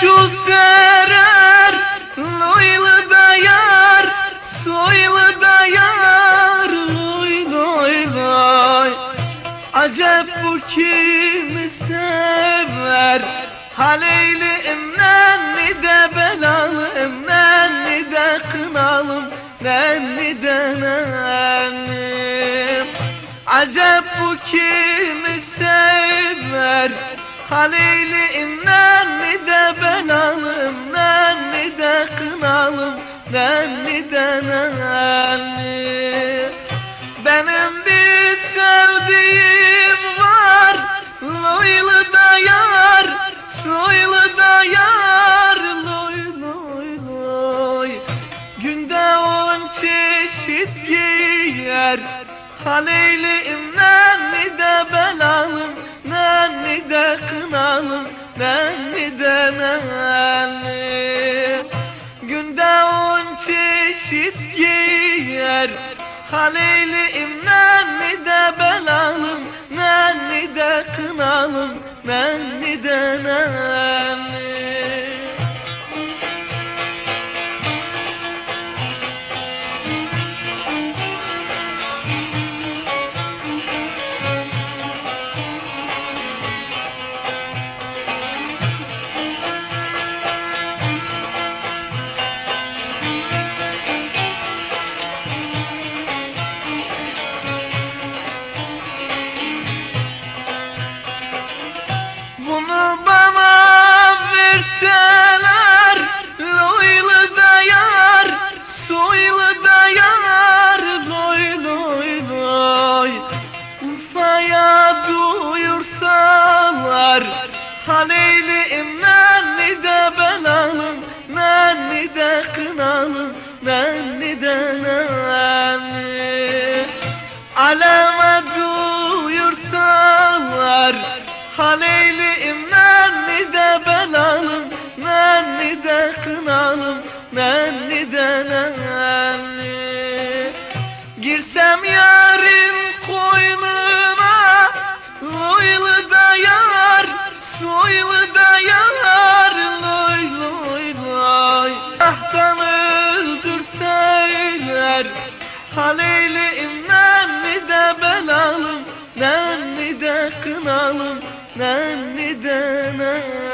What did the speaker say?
şu serer Loylu da yar Soylu da Loy loy loy. Acep bu kimi sever Haleyli emnenni de belalım Nenni de kınalım Nenni de nenni Acep bu kimi sever Haleyli imnenni de belalım Nenni de kınalım Nenni de nenni Benim bir sevdiğim var Loylu da yar Soylu da yar Loy loy loy. Günde on çeşit giyer Haleyli imnenni de belalım Nenni de kınalım Nenni de nenni Günde on çeşit giyer Haleyli imnenni de belalım? Nenni de kınalım Nenni de nenni Urfa'ya duyursalar Haleyli imnenni de belalım Nenni de kınalım Nenni de nenni Aleme duyursalar Haleyli imnenni de belalım Nenni de kınalım Nenni de nenni Girsem yarın Haleyli imnenni de belalım Nenni de kınalım Nenni de nenni